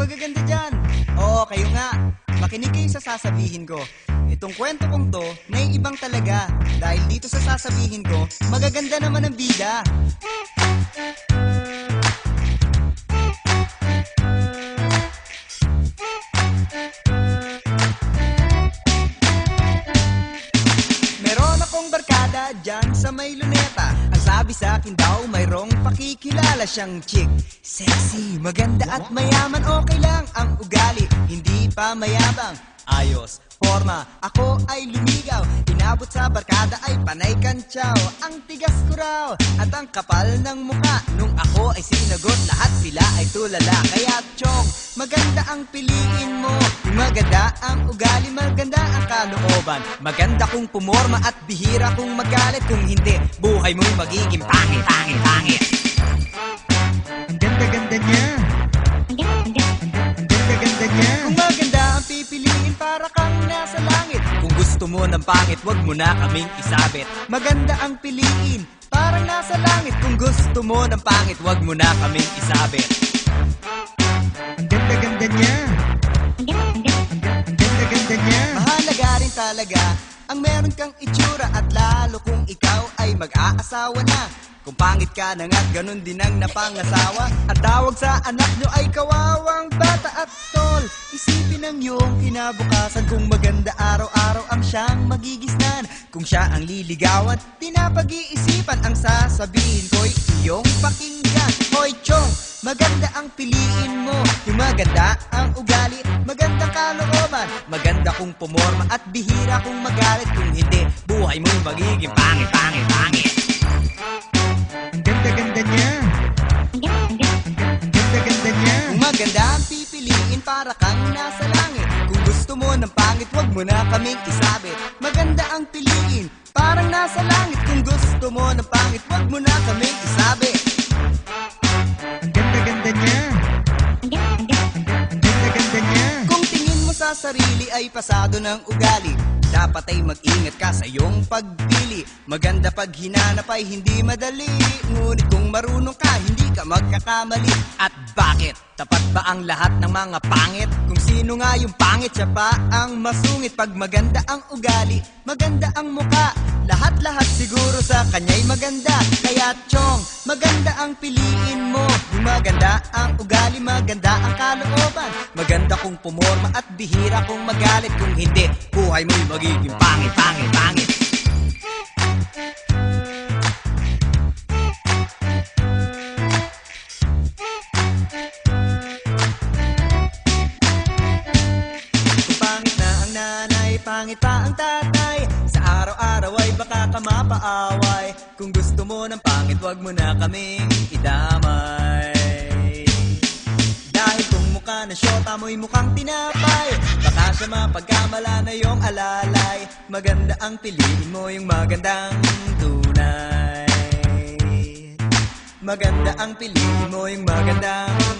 magaganda dyan. Oo, kayo nga. Makinig kayo sa sasabihin ko. Itong kwento kong to, naiibang talaga. Dahil dito sa sasabihin ko, magaganda naman ang bida. Meron akong barkada dyan sa may luneta Ang sabi sa akin daw mayroong pakikilala siyang chick. Sexy, maganda at mayaman okay lang ang ugali. Hindi pa mayabang, ayos, forma Ako ay lumigaw, inabot sa barkada ay panay kantsaw. Ang tigas ko raw at ang kapal ng muka Nung ako ay sinagot lahat sila ay tulala. Kaya chong, maganda ang piliin mo. Maganda ang ugali, maganda ang kalooban. Maganda kung pumorma at bihira kung magalit. Kung hindi, buhay mo'y magiging pangit, pangit, pangit niya. Kung maganda ang pipiliin para kang nasa langit. Kung gusto mo ng pangit, wag mo na kaming isabit. Maganda ang piliin, parang nasa langit. Kung gusto mo ng pangit, wag mo na kaming isabit. Ang ganda-ganda niya. Ang ganda-ganda niya. Mahalaga rin talaga ang meron kang itsura At lalo kung ikaw ay mag-aasawa na. Kung pangit ka na nga't ganun din ang napangasawa. At tawag sa anak nyo ay tol Iyong kinabukasan. Kung maganda araw-araw ang siyang magigisnan. Kung siya ang liligawan, pinapag-iisipan Ang sasabihin ko'y iyong pakinggan. Hoy chong, maganda ang piliin mo. Yung maganda ang ugali, magandang kalooban. Maganda kung pumorma at bihira kung magalit. Kung hindi, buhay mo'y magiging pangit, pangit, pangit. Ang ganda-ganda niya. Ang ganda-ganda niya. Kung maganda ang pipiliin para kang ng pangit, wag mo na kaming isabit Maganda ang piliin, parang nasa langit Kung gusto mo ng pangit, wag mo na kaming isabit Ang ganda-ganda niya. Ang ang ganda-ganda niya. Kung tingin mo sa sarili ay pasado ng ugali Dapat ay mag-ingat ka sa iyong pagpili. Maganda pag hinanap ay hindi madali. Ngunit kung marunong ka, hindi ka magkakamali. At bakit? Tapat ba ang lahat ng mga pangit? Kung sino nga yung pangit, siya pa ang masungit. Pag maganda ang ugali, maganda ang muka. Lahat-lahat siguro sa kanya'y maganda. Kaya chong, maganda ang piliin mo. Maganda ang ugali, maganda ang kalooban. Maganda kung pumorma at bihira kung magalit. Kung hindi, buhay mo'y magiging pangit, pangit, pangit. Pangit na ang nanay, pangit pa ang tatay ka mapaaway. Kung gusto mo ng pangit, wag mo na kaming idamay. Dahil kung mukha na syota mo'y mukhang tinapay. Baka siya mapagkamala na yung alalay. Maganda ang piliin mo yung magandang tunay. Maganda ang piliin mo yung magandang